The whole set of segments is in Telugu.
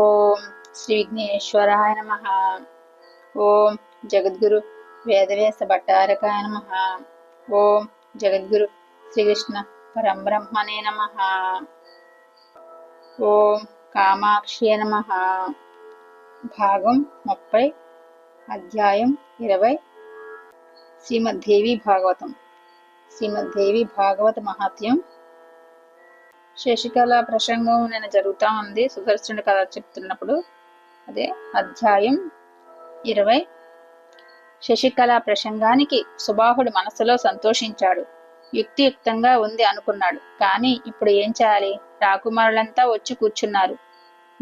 ఓం శ్రీ విఘ్నేశ్వరాయ నమ. ఓం జగద్గురు వేదవ్యాస భట్టారకాయ నమ. ఓం జగద్గురు శ్రీకృష్ణ పరంబ్రహ్మణే నమ. ఓం కామాక్షి నమ. భాగం ముప్పై అధ్యాయం ఇరవై. శ్రీమద్దేవి భాగవతం. శ్రీమద్దేవి భాగవత మహాత్యం శశికళ ప్రసంగం నేను జరుగుతూ ఉంది. సుదర్శనుడు కథ చెప్తున్నప్పుడు అదే అధ్యాయం ఇరవై. శశికళ ప్రసంగానికి సుబాహుడు మనసులో సంతోషించాడు. యుక్తియుక్తంగా ఉంది అనుకున్నాడు. కానీ ఇప్పుడు ఏం చేయాలి? రాకుమారులంతా వచ్చి కూర్చున్నారు.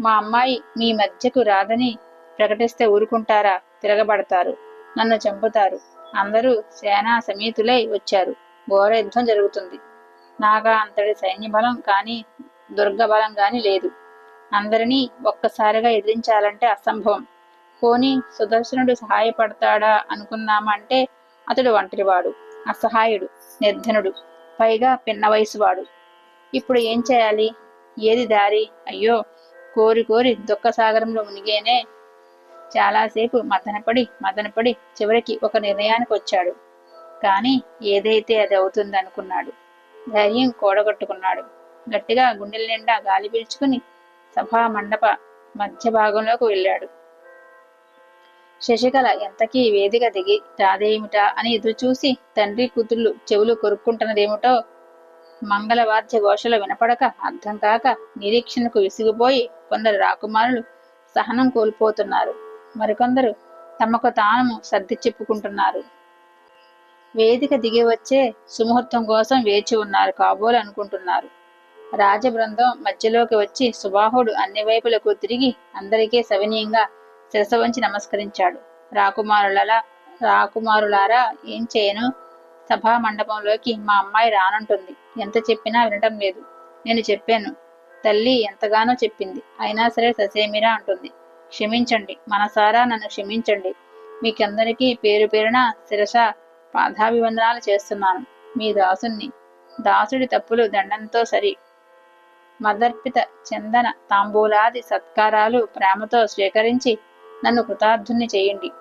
మా అమ్మాయి మీ మధ్యకు రాదని ప్రకటిస్తే ఊరుకుంటారా? తిరగబడతారు. నన్ను చంపుతారు. అందరూ సేనా సమేతులై వచ్చారు. ఘోర యుద్ధం జరుగుతుంది. నాగా అంతటి సైన్య బలం కానీ దుర్గ బలం కానీ లేదు. అందరినీ ఒక్కసారిగా ఎదిరించాలంటే అసంభవం. పోనీ సుదర్శనుడు సహాయపడతాడా అనుకున్నామంటే అతడు ఒంటరివాడు అసహాయుడు నిర్ధనుడు పైగా పిన్న వయసువాడు. ఇప్పుడు ఏం చేయాలి? ఏది దారి? అయ్యో! కోరి కోరి దుఃఖసాగరంలో మునిగేనే చాలాసేపు మదనపడి మదనపడి చివరికి ఒక నిర్ణయానికి వచ్చాడు కానీ ఏదైతే అది అవుతుందనుకున్నాడు. ధైర్యం కూడగట్టుకున్నాడు. గట్టిగా గుండెల నిండా గాలి పీల్చుకుని సభా మండప మధ్య భాగంలోకి వెళ్ళాడు. శశికళ ఎంతకీ వేదిక దిగి రాదేమిటా అని ఎదురు చూసి తండ్రి కూతుళ్ళు చెవులు కొరుక్కుంటున్నదేమిటో మంగళవాద్య ఘోషలు వినపడక అర్థం కాక నిరీక్షణకు విసిగిపోయి కొందరు రాకుమారులు సహనం కోల్పోతున్నారు. మరికొందరు తమకు తాను సర్ది చెప్పుకుంటున్నారు. వేదిక దిగి వచ్చే సుముహూర్తం కోసం వేచి ఉన్నారు కాబోలు అనుకుంటున్నారు. రాజబృందం మధ్యలోకి వచ్చి సుబాహుడు అన్ని వైపులకు తిరిగి అందరికీ సవినీయంగా శిరస వంచి నమస్కరించాడు. రాకుమారులలా రాకుమారులారా ఏం చేయను? సభా మండపంలోకి మా అమ్మాయి రానంటుంది. ఎంత చెప్పినా వినటం లేదు. నేను చెప్పాను. తల్లి ఎంతగానో చెప్పింది. అయినా సరే ససేమిరా అంటుంది. క్షమించండి. మనసారా నన్ను క్షమించండి. మీకందరికీ పేరు పేరున శిరస పాదాభివందనాలు చేస్తున్నాను. మీ దాసుని దాసుడి తప్పులు దండంతో సరి. మదర్పిత చందన తాంబూలాది సత్కారాలు ప్రేమతో స్వీకరించి నన్ను కృతార్థుని చేయండి.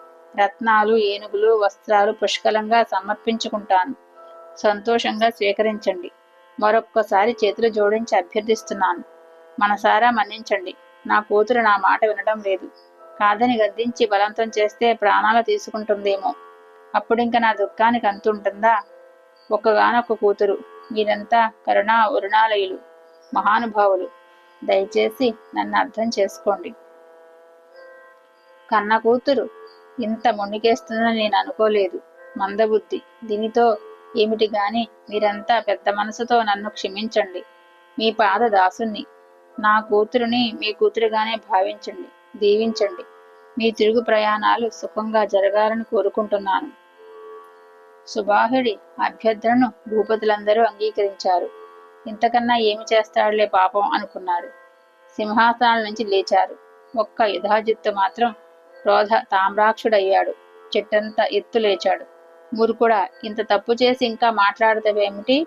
రత్నాలు ఏనుగులు వస్త్రాలు పుష్కలంగా సమర్పించుకుంటాను. సంతోషంగా స్వీకరించండి. మరొక్కసారి చేతులు జోడించి అభ్యర్థిస్తున్నాను. మనసారా మన్నించండి. నా కూతురు నా మాట వినడం లేదు. కాదని గద్దించి బలవంతం చేస్తే ప్రాణాలు తీసుకుంటుందేమో. అప్పుడు ఇంకా నా దుఃఖానికి అంతుంటుందా? ఒక్కగానొక్క కూతురు. మీరంతా కరుణా ఉరుణాలయులు మహానుభావులు. దయచేసి నన్ను అర్థం చేసుకోండి. కన్న కూతురు ఇంత మునిగేస్తుందని నేను అనుకోలేదు. మందబుద్ధి. దీనితో ఏమిటి గాని మీరంతా పెద్ద మనసుతో నన్ను క్షమించండి. మీ పాద దాసుని నా కూతురుని మీ కూతురుగానే భావించండి దీవించండి. మీ తిరుగు ప్రయాణాలు సుఖంగా జరగాలని కోరుకుంటున్నాను. సుబాహుడి అభ్యర్థనను భూపతులందరూ అంగీకరించారు. ఇంతకన్నా ఏమి చేస్తాడులే పాపం అనుకున్నారు సింహాసనాల నుంచి లేచారు. ఒక్క యుధాజిత్తు మాత్రం క్రోధ తామ్రాక్షుడయ్యాడు. చెట్టంతా ఎత్తు లేచాడు. మురుకుడా ఇంత తప్పు చేసి ఇంకా మాట్లాడతావేమిటి?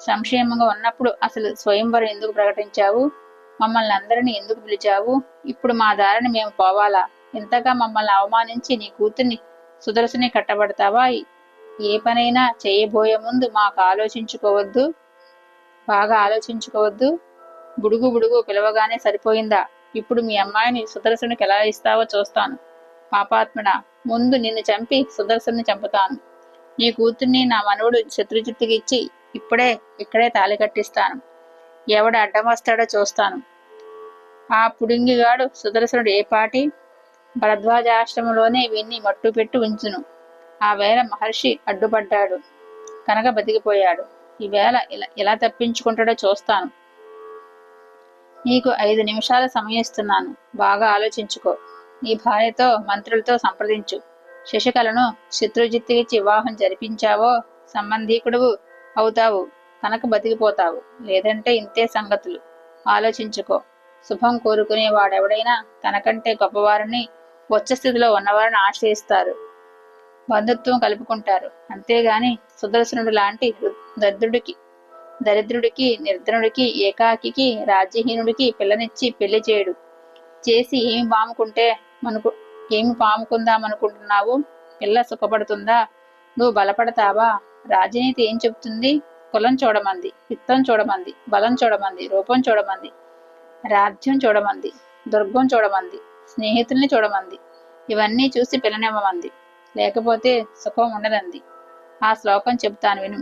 సంక్షేమంగా ఉన్నప్పుడు అసలు స్వయంవరం ఎందుకు ప్రకటించావు? మమ్మల్ని అందరినీ ఎందుకు పిలిచావు? ఇప్పుడు మా దారిని మేము పోవాలా? ఇంతగా మమ్మల్ని అవమానించి నీ కూతుర్ని సుదర్శని కట్టబడతావా? ఏ పనైనా చేయబోయే ముందు మాకు ఆలోచించుకోవద్దు. బాగా ఆలోచించుకోవద్దు. బుడుగు బుడుగు పిలవగానే సరిపోయిందా? ఇప్పుడు మీ అమ్మాయిని సుదర్శనుకి ఎలా ఇస్తావో చూస్తాను. పాపాత్మడ ముందు నిన్ను చంపి సుదర్శన్ని చంపుతాను. నీ కూతుర్ని నా మనవుడు శత్రుజిత్తుకి ఇచ్చి ఇప్పుడే ఇక్కడే తాళి కట్టిస్తాను. ఎవడు అడ్డం వస్తాడో చూస్తాను. ఆ పుడింగిగాడు సుదర్శనుడు ఏ పాటి? భరద్వాజాశ్రమంలోనే వీన్ని మట్టు పెట్టి ఉంచును. ఆ వేళ మహర్షి అడ్డుపడ్డాడు. కనుక బతికిపోయాడు. ఈవేళ ఇలా ఎలా తప్పించుకుంటాడో చూస్తాను. నీకు ఐదు నిమిషాల సమయం ఇస్తున్నాను. బాగా ఆలోచించుకో. నీ భార్యతో మంత్రులతో సంప్రదించు. శశికళను శత్రుజిత్తుకిచ్చి వివాహం జరిపించావో సంబంధీకుడువు అవుతావు. కనుక బతికిపోతావు. లేదంటే ఇంతే సంగతులు. ఆలోచించుకో. శుభం కోరుకునే వాడెవడైనా తనకంటే గొప్పవారిని స్థితిలో ఉన్నవారిని ఆశ్రయిస్తారు. బంధుత్వం కలుపుకుంటారు. అంతేగాని సుదర్శనుడు లాంటి దరిద్రుడికి దరిద్రుడికి నిర్ధనుడికి ఏకాకికి రాజ్యహీనుడికి పిల్లనిచ్చి పెళ్ళి చేయడు. చేసి ఏమి పాముకుంటే మనకు ఏమి పాముకుందామనుకుంటున్నావు పిల్ల సుఖపడుతుందా? నువ్వు బలపడతావా? రాజనీతి ఏం చెబుతుంది? కులం చూడమంది విత్తం చూడమంది బలం చూడమంది రూపం చూడమంది రాజ్యం చూడమంది దుర్గం చూడమంది స్నేహితుల్ని చూడమంది. ఇవన్నీ చూసి పిల్లనివ్వమంది లేకపోతే సుఖం ఉండదంది. ఆ శ్లోకం చెప్తాను విను.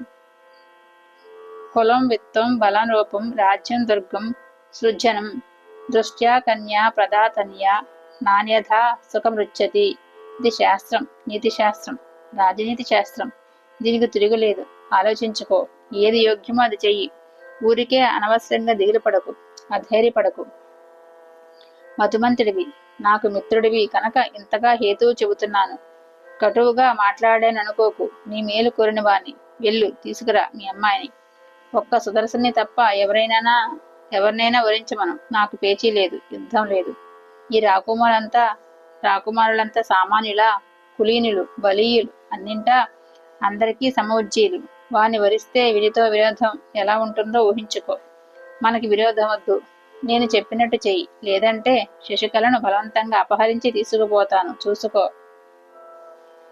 కులం విత్తం బలం రూపం రాజ్యం దుర్గం సృజనం దృష్ట్యా కన్యా ప్రదాతన్య నాణ్యత సుఖమృచ్చతి ఇది శాస్త్రం నీతి శాస్త్రం రాజనీతి శాస్త్రం. దీనికి తిరుగులేదు. ఆలోచించుకో. ఏది యోగ్యమో అది చెయ్యి. ఊరికే అనవసరంగా దిగులు పడకు. అధైర్యపడకు. మధుమంతుడివి నాకు మిత్రుడివి కనుక ఇంతగా హేతువు చెబుతున్నాను. కటువుగా మాట్లాడాననుకోకు నీ మేలు కోరిన వాణ్ణి. వెళ్ళు తీసుకురా మీ అమ్మాయిని. ఒక్క సుదర్శన్ని తప్ప ఎవరైనా ఎవరినైనా వరించమను. నాకు పేచీ లేదు యుద్ధం లేదు. ఈ రాకుమారులంతా రాకుమారులంతా సామాన్యుల కులీనులు బలీయులు అన్నింటా అందరికీ సమవుజ్జీలు. వాని వరిస్తే వీరితో విరోధం ఎలా ఉంటుందో ఊహించుకో. మనకి విరోధం వద్దు. నేను చెప్పినట్టు చెయ్యి. లేదంటే శశికళను బలవంతంగా అపహరించి తీసుకుపోతాను. చూసుకో.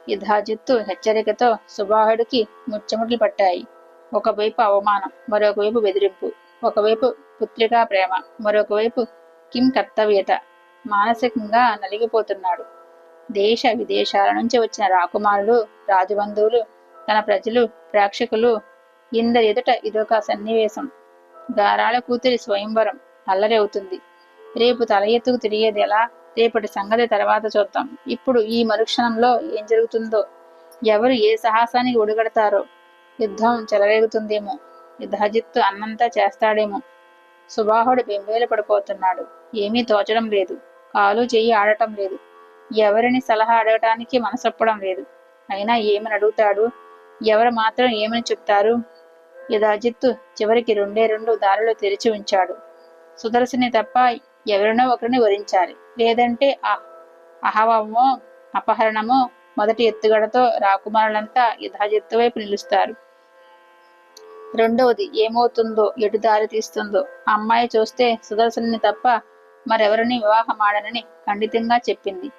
యుధాజిత్తు హెచ్చరికతో సుబాహుడికి ముచ్చముట్లు పట్టాయి. ఒకవైపు అవమానం మరొకవైపు బెదిరింపు. ఒకవైపు పుత్రికా ప్రేమ మరొకవైపు కిం కర్తవ్యత. మానసికంగా నలిగిపోతున్నాడు. దేశ విదేశాల నుంచి వచ్చిన రాకుమారులు రాజబంధువులు తన ప్రజలు ప్రేక్షకులు ఇందరి ఎదుట ఇదొక సన్నివేశం. గారాల కూతురి స్వయంవరం అల్లరి అవుతుంది రేపు తల ఎత్తుకు తిరిగేది ఎలా? రేపటి సంగతి తర్వాత చూద్దాం. ఇప్పుడు ఈ మరుక్షణంలో ఏం జరుగుతుందో? ఎవరు ఏ సాహసానికి ఒడిగడతారో? యుద్ధం చెలరేగుతుందేమో? యుద్ధాజిత్తు అన్నంతా చేస్తాడేమో? సుబాహుడు బెంబేలు పడిపోతున్నాడు. ఏమీ తోచడం లేదు. కాలు చెయ్యి ఆడటం లేదు. ఎవరిని సలహా అడగటానికి మనసొప్పడం లేదు. అయినా ఏమని అడుగుతాడు? ఎవరు మాత్రం ఏమని చెప్తారు? యథాజిత్తు చివరికి రెండే రెండు దారులు తెరిచి ఉంచాడు. సుదర్శని తప్ప ఎవరినో ఒకరిని వరించాలి. లేదంటే అహవమో అపహరణమో మొదటి ఎత్తుగడతో రాకుమారులంతా యథాజిత్తు వైపు నిలుస్తారు. రెండవది ఏమవుతుందో ఎటు దారి తీస్తుందో. అమ్మాయి చూస్తే సుదర్శన్ని తప్ప మరెవరిని వివాహమాడనని ఖండితంగా చెప్పింది.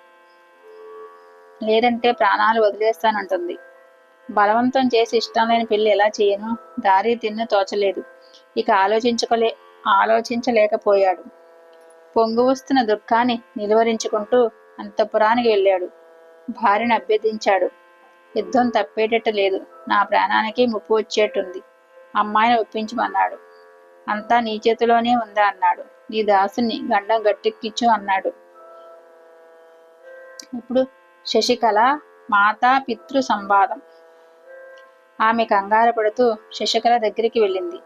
లేదంటే ప్రాణాలు వదిలేస్తానంటుంది. బలవంతం చేసి ఇష్టం లేని పెళ్ళి ఎలా చేయను? దారి తిన్ను తోచలేదు. ఇక ఆలోచించుకోలే ఆలోచించలేకపోయాడు. పొంగు వస్తున్న దుఃఖాన్ని నిలువరించుకుంటూ అంతపురానికి వెళ్ళాడు. భార్యను అభ్యర్థించాడు. యుద్ధం తప్పేటట్టు లేదు. నా ప్రాణానికి ముప్పు వచ్చేట్టుంది. అమ్మాయిని ఒప్పించమన్నాడు. అంతా నీ చేతిలోనే ఉందా అన్నాడు. నీ దాసుని గండం గట్టెక్కిచ్చు అన్నాడు. ఇప్పుడు శశికళ మాతా పితృ సంవాదం. ఆమె కంగారపడుతూ శశికళ దగ్గరికి వెళ్ళింది.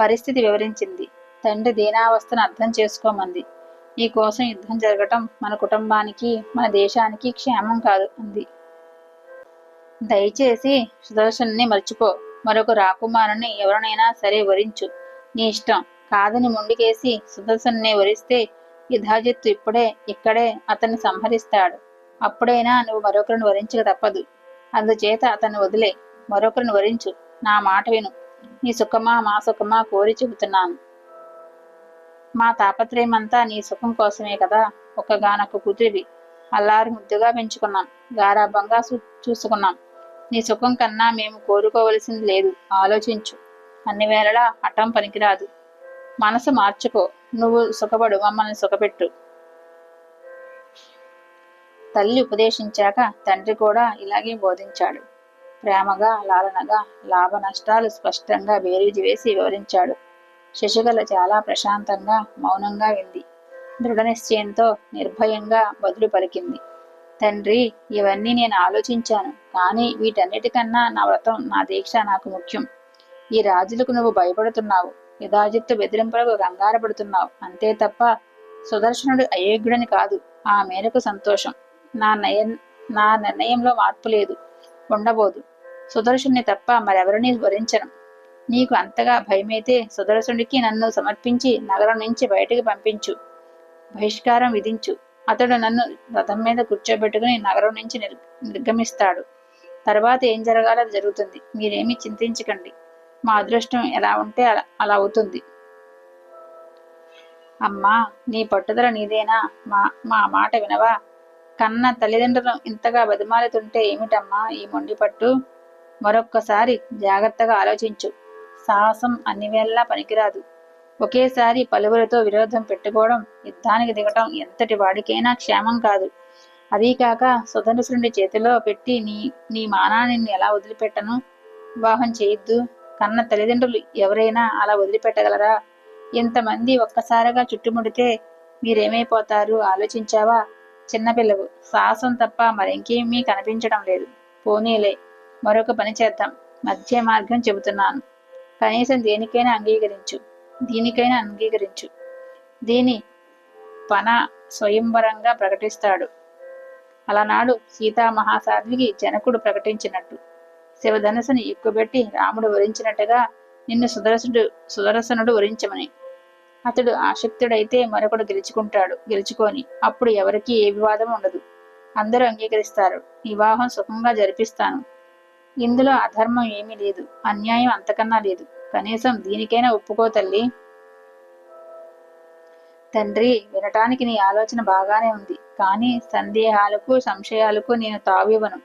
పరిస్థితి వివరించింది. తండ్రి దీనావస్థను అర్థం చేసుకోమంది. నీ కోసం యుద్ధం జరగటం మన కుటుంబానికి మన దేశానికి క్షేమం కాదు అంది. దయచేసి సుదర్శన్ని మర్చిపో. మరొక రాకుమారుని ఎవరినైనా సరే వరించు. నీ ఇష్టం. కాదని ముండికేసి సుదర్శన్ని వరిస్తే యుధాజిత్తు ఇప్పుడే ఇక్కడే అతన్ని సంహరిస్తాడు. అప్పుడైనా నువ్వు మరొకరిని వరించక తప్పదు. అందుచేత అతన్ని వదిలే. మరొకరిని వరించు. నా మాట విను. నీ సుఖమా మా సుఖమా కోరి చెబుతున్నాను మా తాపత్రయమంతా నీ సుఖం కోసమే కదా. ఒక్కగానొక్క కూతురివి. అల్లారి ముద్దుగా పెంచుకున్నాం. గారాభంగా చూసుకున్నాం. నీ సుఖం కన్నా మేము కోరుకోవలసింది లేదు. ఆలోచించు. అన్ని వేళలా హఠం పనికిరాదు. మనసు మార్చుకో. నువ్వు సుఖపడు. మమ్మల్ని సుఖపెట్టు. తల్లి ఉపదేశించాక తండ్రి కూడా ఇలాగే బోధించాడు. ప్రేమగా లాలనగా లాభ నష్టాలు స్పష్టంగా బేరీజు వేసి వివరించాడు. శశికళ చాలా ప్రశాంతంగా మౌనంగా వింది. దృఢ నిశ్చయంతో నిర్భయంగా బదులు పలికింది. తండ్రి ఇవన్నీ నేను ఆలోచించాను కానీ వీటన్నిటికన్నా నా వ్రతం నా దీక్ష నాకు ముఖ్యం. ఈ రాజులకు నువ్వు భయపడుతున్నావు యథాజిత్తు బెదిరింపులకు కంగారపడుతున్నావు అంతే తప్ప సుదర్శనుడు అయోగ్యుడని కాదు ఆ మేరకు సంతోషం. నా నయ నా నిర్ణయంలో మార్పు లేదు ఉండబోదు. సుదర్శుని తప్ప మరెవరిని వరించను నీకు అంతగా భయమైతే సుదర్శుడికి నన్ను సమర్పించి నగరం నుంచి బయటకు పంపించు. బహిష్కారం విధించు. అతడు నన్ను రథం మీద కూర్చోబెట్టుకుని నగరం నుంచి నిర్గమిస్తాడు. తర్వాత ఏం జరగాలో జరుగుతుంది. మీరేమీ చింతించకండి. మా అదృష్టం ఎలా ఉంటే అలా అలా అవుతుంది. అమ్మా నీ పట్టుదల నీదేనా? మా మా మాట వినవా? కన్న తల్లిదండ్రులు ఇంతగా బతిమాలుతుంటే ఏమిటమ్మా ఈ మొండి పట్టు మరొక్కసారి జాగ్రత్తగా ఆలోచించు. సాహసం అన్ని వేళలా పనికిరాదు. ఒకేసారి పలువురితో విరోధం పెట్టుకోవడం యుద్ధానికి దిగటం ఎంతటి వాడికైనా క్షేమం కాదు. అదీకాక సుధనుసురుడి చేతిలో పెట్టి నీ నీ మానాన్ని ఎలా వదిలిపెట్టను? వివాహం చేయొద్దు. కన్న తల్లిదండ్రులు ఎవరైనా అలా వదిలిపెట్టగలరా? ఎంతమంది ఒక్కసారిగా చుట్టుముడితే మీరేమైపోతారు? ఆలోచించావా? చిన్నపిల్లవు. సాహసం తప్ప మరింకేమీ కనిపించడం లేదు. పోనీలే. మరొక పని చేద్దాం. మధ్య మార్గం చెబుతున్నాను. కనీసం దేనికైనా అంగీకరించు. దీనికైనా అంగీకరించు. దీని పన స్వయంవరంగా ప్రకటిస్తాడు. అలనాడు సీతామహాసాధ్వికి జనకుడు ప్రకటించినట్టు. శివధనసుని ఎక్కుబెట్టి రాముడు వరించినట్టుగా నిన్ను సుదర్శనుడు సుదర్శనుడు వరించమని. అతడు ఆసక్తుడైతే మరొకడు గెలుచుకుంటాడు. గెలుచుకొని అప్పుడు ఎవరికీ ఏ వివాదం ఉండదు. అందరూ అంగీకరిస్తారు. వివాహం సుఖంగా జరిపిస్తాను. ఇందులో అధర్మం ఏమీ లేదు అన్యాయం అంతకన్నా లేదు. కనీసం దీనికైనా ఒప్పుకో తల్లి. తండ్రి వినటానికి నీ ఆలోచన బాగానే ఉంది కానీ సందేహాలకు సంశయాలకు నేను తావివ్వను.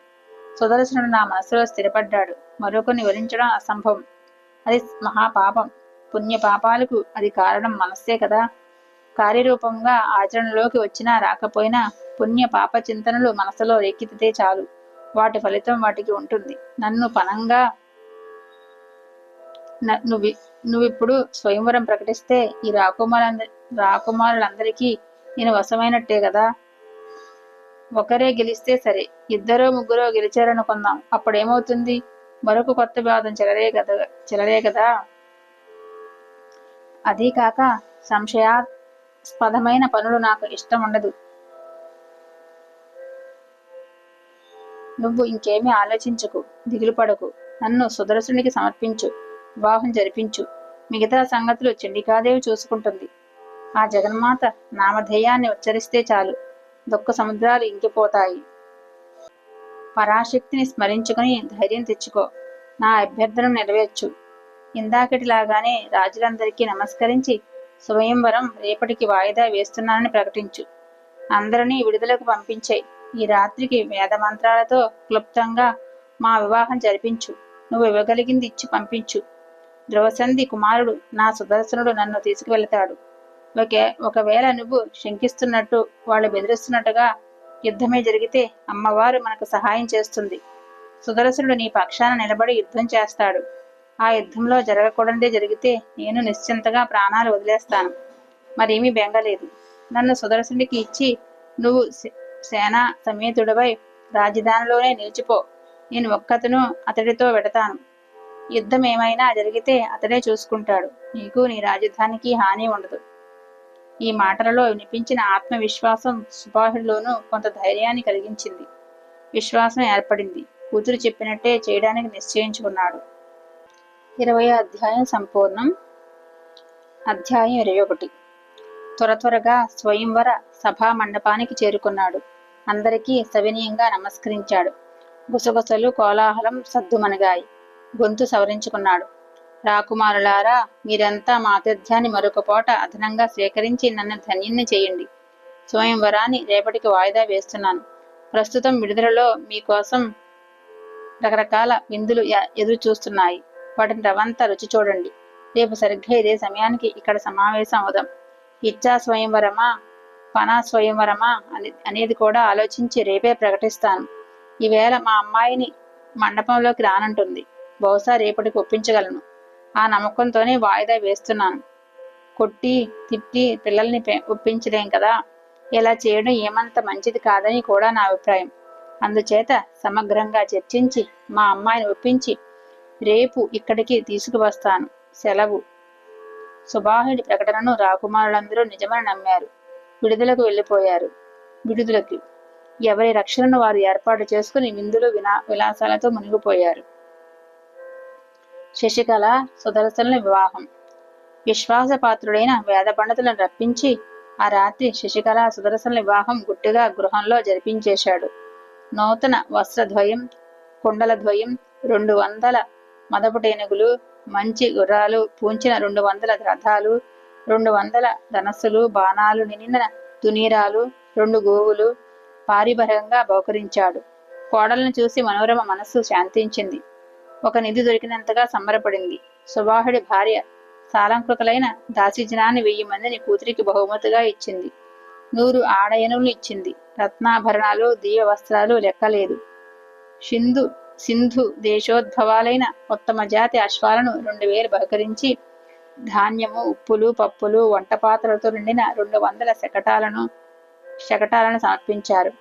సుదర్శనుడు నా మనసులో స్థిరపడ్డాడు. మరొకరిని వరించడం అసంభవం. అది మహాపాపం. పుణ్య పాపాలకు అది కారణం మనస్సే కదా. కార్యరూపంగా ఆచరణలోకి వచ్చినా రాకపోయినా పుణ్య పాప చింతనలు మనసులో రేకెత్తితే చాలు. వాటి ఫలితం వాటికి ఉంటుంది. నన్ను పనంగా నువ్వు నువ్విప్పుడు స్వయంవరం ప్రకటిస్తే ఈ రాకుమారులంద రాకుమారులందరికీ నేను వశమైనట్టే కదా? ఒకరే గెలిస్తే సరే ఇద్దరో ముగ్గురో గెలిచారనుకుందాం. అప్పుడేమవుతుంది? మరొక కొత్త వివాదం చెలరే కదా చెలరే కదా అదీ కాక సంశయాస్పదమైన పనులు నాకు ఇష్టం ఉండదు నువ్వు ఇంకేమీ ఆలోచించకు దిగులు పడకు నన్ను సుదర్శునికి సమర్పించు వివాహం జరిపించు. మిగతా సంగతులు చండికాదేవి చూసుకుంటుంది. ఆ జగన్మాత నామధేయాన్ని ఉచ్చరిస్తే చాలు. దుఃఖ సముద్రాలు ఇంకిపోతాయి. పరాశక్తిని స్మరించుకుని ధైర్యం తెచ్చుకో. నా అభ్యర్థన నెరవేర్చు. ఇందాకటిలాగానే రాజులందరికీ నమస్కరించి స్వయంవరం రేపటికి వాయిదా వేస్తున్నానని ప్రకటించు. అందరినీ విడుదలకు పంపించేయి. ఈ రాత్రికి వేద మంత్రాలతో క్లుప్తంగా మా వివాహం జరిపించు. నువ్వు ఇవ్వగలిగింది ఇచ్చి పంపించు. ధ్రువసంధి కుమారుడు నా సుదర్శనుడు నన్ను తీసుకువెళతాడు. ఒకే ఒకవేళ నువ్వు శంకిస్తున్నట్టు వాళ్ళు బెదిరిస్తున్నట్టుగా యుద్ధమే జరిగితే అమ్మవారు మనకు సహాయం చేస్తుంది. సుదర్శనుడు నీ పక్షాన నిలబడి యుద్ధం చేస్తాడు. ఆ యుద్ధంలో జరగకూడదే జరిగితే నేను నిశ్చింతగా ప్రాణాలు వదిలేస్తాను. మరేమీ బెంగలేదు. నన్ను సుదర్శనుడికి ఇచ్చి నువ్వు సేనా సమేతుడవై రాజధానిలోనే నిలిచిపో. నేను ఒక్కతను అతడితో వెడతాను. యుద్ధం ఏమైనా జరిగితే అతడే చూసుకుంటాడు. నీకు నీ రాజధానికి హాని ఉండదు. ఈ మాటలలో వినిపించిన ఆత్మవిశ్వాసం సుబాహుల్లోనూ కొంత ధైర్యాన్ని కలిగించింది. విశ్వాసం ఏర్పడింది. కూతురు చెప్పినట్టే చేయడానికి నిశ్చయించుకున్నాడు. ఇరవై అధ్యాయం సంపూర్ణం. అధ్యాయం ఇరవై ఒకటి. త్వర త్వరగా స్వయంవర సభా మండపానికి చేరుకున్నాడు. అందరికీ సవినీయంగా నమస్కరించాడు. గుసగుసలు కోలాహలం సద్దుమనగాయి గొంతు సవరించుకున్నాడు. రాకుమారులారా మీరంతా మా ఆతిథ్యాన్ని మరొక పూట అదనంగా స్వీకరించి నన్ను ధన్యుణ్ణి చేయండి. స్వయంవరాన్ని రేపటికి వాయిదా వేస్తున్నాను. ప్రస్తుతం విడుదలలో మీకోసం రకరకాల విందులు ఎదురు చూస్తున్నాయి వాటిని రవంతా రుచి చూడండి. రేపు సరిగ్గా ఇదే సమయానికి ఇక్కడ సమావేశం అవుదాం. ఇచ్చా స్వయంవరమా? పనా స్వయంవరమా? అని అనేది కూడా ఆలోచించి రేపే ప్రకటిస్తాను. ఈవేళ మా అమ్మాయిని మండపంలోకి రానంటుంది. బహుశా రేపటికి ఒప్పించగలను. ఆ నమ్మకంతోనే వాయిదా వేస్తున్నాను. కొట్టి తిట్టి పిల్లల్ని ఒప్పించలేం కదా? ఇలా చేయడం ఏమంత మంచిది కాదని కూడా నా అభిప్రాయం. అందుచేత సమగ్రంగా చర్చించి మా అమ్మాయిని ఒప్పించి రేపు ఇక్కడికి తీసుకువస్తాను. సెలవు. సుబాహుడి ప్రకటనను రాకుమారులందరూ నిజమని నమ్మారు. విడుదలకు వెళ్ళిపోయారు. విడుదలకి ఎవరి రక్షణను వారు ఏర్పాటు చేసుకుని విందులు వినా విలాసాలతో మునిగిపోయారు. శశికళ సుదర్శనుల వివాహం. విశ్వాసపాత్రుడైన వేద పండితులను రప్పించి ఆ రాత్రి శశికళ సుదర్శనుల వివాహం గుట్టిగా గృహంలో జరిపించేశాడు. నూతన వస్త్రద్వయం కుండలద్వయం రెండు వందల మదపుటేనుగులు మంచి గుర్రాలు పూంచిన రెండు వందల రథాలు రెండు వందల ధనస్సులు బాణాలు నిండిన తునీరాలు రెండు గోవులు పారిభరంగా బహుకరించాడు. కోడలను చూసి మనోరమ మనస్సు శాంతించింది. ఒక నిధి దొరికినంతగా సంబరపడింది. సుబాహుడి భార్య సాలంకృతులైన దాసిజనాన్ని వెయ్యి మందిని కూతురికి బహుమతిగా ఇచ్చింది. నూరు ఆడయనులు ఇచ్చింది. రత్నాభరణాలు దివ్య వస్త్రాలు లెక్కలేదు. సింధు సింధు దేశోద్భవాలైన ఉత్తమ జాతి అశ్వాలను రెండు వేలు బహుకరించి ధాన్యము ఉప్పులు పప్పులు వంట పాత్రలతో నిండిన రెండు వందల శకటాలను శకటాలను సమర్పించారు.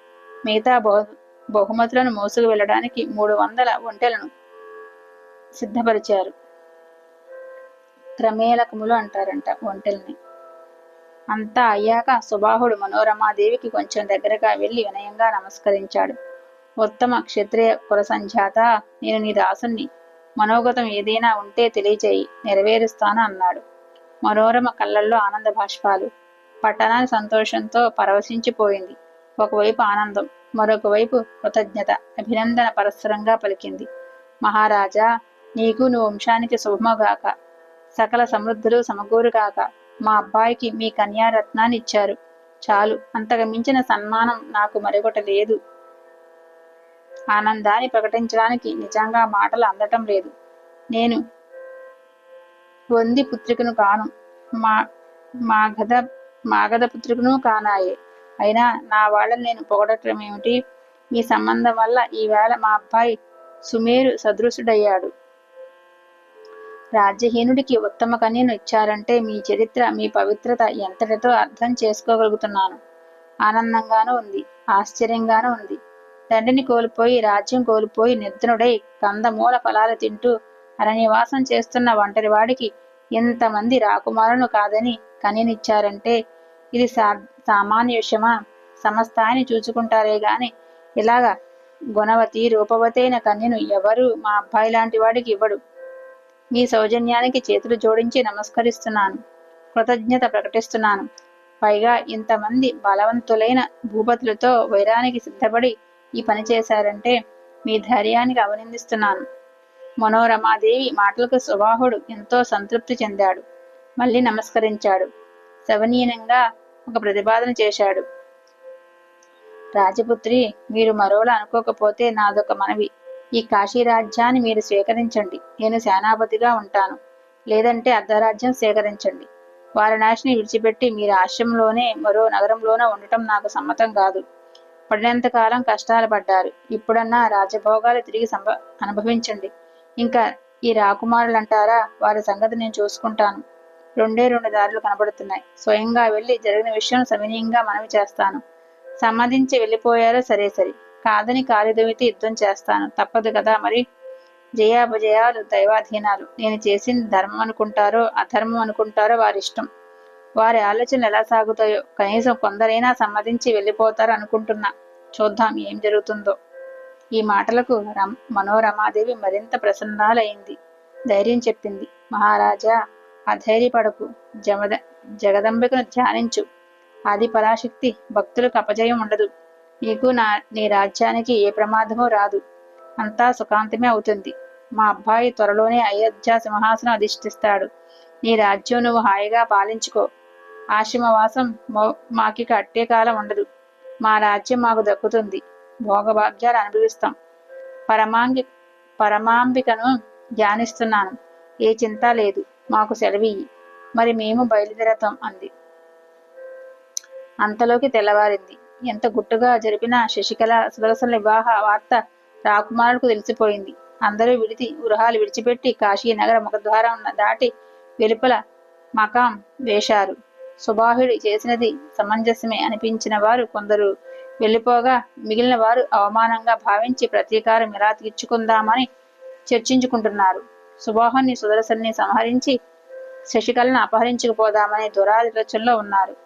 మిగతా బహు బహుమతులను మోసుకు వెళ్ళడానికి మూడు వందల ఒంటెలను సిద్ధపరిచారు. క్రమేలకములు అంటారంట ఒంటెల్ని. అంతా అయ్యాక సుబాహుడు మనోరమాదేవికి కొంచెం దగ్గరగా వెళ్ళి వినయంగా నమస్కరించాడు. ఉత్తమ క్షత్రియ కులసంధ్యాత నేను నీ దాసుణ్ణి. మనోగతం ఏదైనా ఉంటే తెలియచేయి నెరవేరుస్తాను అన్నాడు. మనోరమ కళ్ళల్లో ఆనంద భాష్పాలు పట్టణాన్ని సంతోషంతో పరవశించిపోయింది. ఒకవైపు ఆనందం మరొక వైపు కృతజ్ఞత అభినందన పరస్పరంగా పలికింది. మహారాజా నీకు నువ్వు వంశానికి శుభమగాక సకల సమృద్ధులు సమకూరుగాక మా అబ్బాయికి మీ కన్యారత్నాన్ని ఇచ్చారు. చాలు అంతకు మించిన సన్మానం నాకు మరొకటి లేదు. ఆనందాన్ని ప్రకటించడానికి నిజంగా మాటలు అందటం లేదు. నేను వంది పుత్రికను కాను. మా మాగధ మాగధ పుత్రికను కానాయే. అయినా నా వాళ్ళని నేను పొగడటం ఏమిటి? మీ సంబంధం వల్ల ఈవేళ మా అబ్బాయి సుమేరు సదృశుడయ్యాడు. రాజ్యహీనుడికి ఉత్తమ కన్యను ఇచ్చారంటే మీ చరిత్ర మీ పవిత్రత ఎంతటితో అర్థం చేసుకోగలుగుతున్నాను. ఆనందంగానూ ఉంది ఆశ్చర్యంగానూ ఉంది. తండ్రిని కోల్పోయి రాజ్యం కోల్పోయి నిద్రుడై కందమూల ఫలాలు తింటూ అరణ్యవాసం చేస్తున్న ఒంటరి వాడికి ఇంతమంది రాకుమారును కాదని కనినిచ్చారంటే ఇది సా సామాన్య విషయమా? సమస్తాన్ని చూచుకుంటారే గాని ఇలాగా గుణవతి రూపవతైన కన్యను ఎవరు మా అబ్బాయి లాంటి వాడికి ఇవ్వడు. మీ సౌజన్యానికి చేతులు జోడించి నమస్కరిస్తున్నాను. కృతజ్ఞత ప్రకటిస్తున్నాను. పైగా ఇంతమంది బలవంతులైన భూపతులతో వైరానికి సిద్ధపడి ఈ పని చేశారంటే మీ ధైర్యానికి అభినందిస్తున్నాను మనోరమాదేవి మాటలకు సుబాహుడు ఎంతో సంతృప్తి చెందాడు. మళ్ళీ నమస్కరించాడు. శవనీయంగా ఒక ప్రతిపాదన చేశాడు. రాజపుత్రి మీరు మరోలా అనుకోకపోతే నాదొక మనవి. ఈ కాశీ రాజ్యాన్ని మీరు స్వీకరించండి. నేను సేనాపతిగా ఉంటాను. లేదంటే అర్ధరాజ్యం స్వీకరించండి వారణాసిని విడిచిపెట్టి మీరు ఆశ్రమంలోనే మరో నగరంలోనే ఉండటం నాకు సమ్మతం కాదు. పడినంత కాలం కష్టాలు పడ్డారు. ఇప్పుడన్నా రాజభోగాలు తిరిగి సంభ అనుభవించండి. ఇంకా ఈ రాకుమారులు అంటారా వారి సంగతి నేను చూసుకుంటాను. రెండే రెండు దారులు కనబడుతున్నాయి. స్వయంగా వెళ్ళి జరిగిన విషయం సవినీయంగా మనవి చేస్తాను. సమ్మతించి వెళ్ళిపోయారో సరే సరే. కాదని కాలిదమితే యుద్ధం చేస్తాను. తప్పదు కదా మరి? జయాపజయాలు దైవాధీనాలు. నేను చేసింది ధర్మం అనుకుంటారో అధర్మం అనుకుంటారో వారి ఇష్టం వారి ఆలోచనలు ఎలా సాగుతాయో కనీసం కొందరైనా సమ్మతించి వెళ్ళిపోతారు అనుకుంటున్నా చూద్దాం ఏం జరుగుతుందో. ఈ మాటలకు రమ్ మనోరమాదేవి మరింత ప్రసన్నాలైంది. ధైర్యం చెప్పింది. మహారాజా అధైర్యపడకు. జమద జగదంబికను ధ్యానించు. ఆది పరాశక్తి భక్తులకు అపజయం ఉండదు. నీకు నా నీ రాజ్యానికి ఏ ప్రమాదమూ రాదు. అంతా సుఖాంతమే అవుతుంది. మా అబ్బాయి త్వరలోనే అయోధ్య సింహాసనం అధిష్ఠిస్తాడు నీ రాజ్యం నువ్వు హాయిగా పాలించుకో. ఆశ్రమవాసం మాకిక అట్టే కాలం ఉండదు. మా రాజ్యం మాకు దక్కుతుంది. భోగభాగ్యాలు అనుభవిస్తాం. పరమాంగి పరమాంబికను ధ్యానిస్తున్నాను. ఏ చింత లేదు. మాకు సెలవియ్యి మరి మేము బయలుదేరతాం అంది. అంతలోకి తెల్లవారింది. ఎంత గుట్టుగా జరిపిన శశికళ సుదర్శన వివాహ వార్త రాకుమారుడికి తెలిసిపోయింది. అందరూ విడిచి గృహాలు విడిచిపెట్టి కాశీ నగర ముఖద్వారం దాటి వెలుపల మకాం వేశారు. సుబాహుడు చేసినది సమంజసమే అనిపించిన వారు కొందరు. వెళ్ళిపోగా మిగిలిన వారు అవమానంగా భావించి ప్రతీకారం ఎలా తీర్చుకుందామని చర్చించుకుంటున్నారు. సుబాహుని సుదర్శన్ని సంహరించి శశికళను అపహరించుకుపోదామని దురాలోచనలో ఉన్నారు.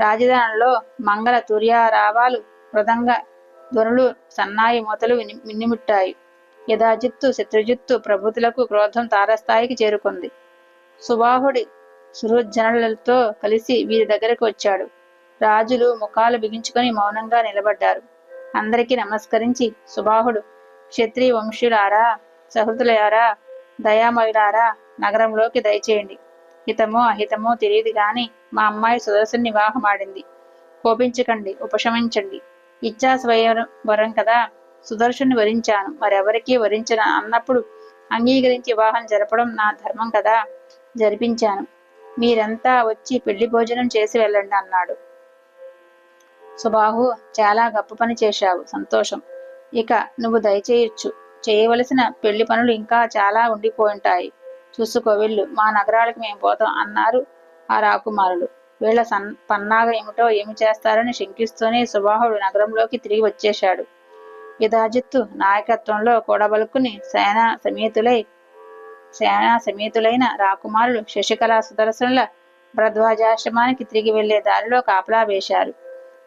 రాజధానిలో మంగళ తుర్యారావాలు మృదంగ ధ్వనులు సన్నాయి మూతలు మిన్నిముట్టాయి. యథాజిత్తు శత్రుజిత్తు ప్రభుతులకు క్రోధం తారస్థాయికి చేరుకుంది. సుబాహుడి సుహృజ్జనులతో కలిసి వీరి దగ్గరకు వచ్చాడు. రాజులు ముఖాలు బిగించుకొని మౌనంగా నిలబడ్డారు. అందరికీ నమస్కరించి సుబాహుడు క్షత్రియ వంశులారా సహృతులారా దయామయులారా నగరంలోకి దయచేయండి. హితమో అహితమో తెలియదు గాని మా అమ్మాయి సుదర్శన్ వివాహమాడింది. కోపించకండి ఉపశమించండి. ఇచ్చా స్వయం వరం కదా? సుదర్శన్ని వరించాను. మరెవరికీ వరించిన అన్నప్పుడు అంగీకరించి వివాహం జరపడం నా ధర్మం కదా? జరిపించాను. మీరంతా వచ్చి పెళ్ళి భోజనం చేసి వెళ్ళండి అన్నాడు. సుబాహు చాలా గొప్ప పని చేశావు సంతోషం. ఇక నువ్వు దయచేయొచ్చు. చేయవలసిన పెళ్ళి పనులు ఇంకా చాలా ఉండిపోయింటాయి. చూసుకో వెళ్ళు మా నగరాలకు మేము పోతాం అన్నారు ఆ రాకుమారులు. వీళ్ళ సన్ పన్నాగ ఏమిటో ఏమి చేస్తారని శంకిస్తూనే సుబాహుడు నగరంలోకి తిరిగి వచ్చేశాడు. విధాజిత్తు నాయకత్వంలో కూడబలుకుని సేనా సమేతులై సేనా సమేతులైన రాకుమారులు శశికళ సుదర్శనుల భరద్వాజాశ్రమానికి తిరిగి వెళ్ళే దారిలో కాపలా వేశారు.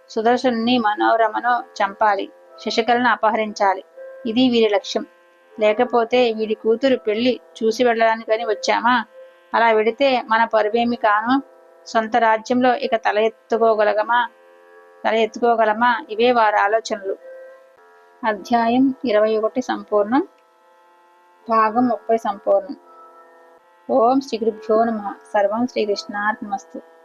సుదర్శనుని మనోరమను చంపాలి శశికళను అపహరించాలి. ఇది వీరి లక్ష్యం. లేకపోతే వీడి కూతురు పెళ్ళి చూసి వెళ్ళడానికని వచ్చామా? అలా వెడితే మన పరువేమి కాను? సొంత రాజ్యంలో ఇక తల ఎత్తుకోగలగమా? తల ఎత్తుకోగలమా? ఇవే వారి ఆలోచనలు. అధ్యాయం ఇరవై ఒకటి సంపూర్ణం. భాగం ముప్పై సంపూర్ణం. ఓం శ్రీ గురుభ్యో నమ. సర్వం శ్రీకృష్ణార్పణమస్తు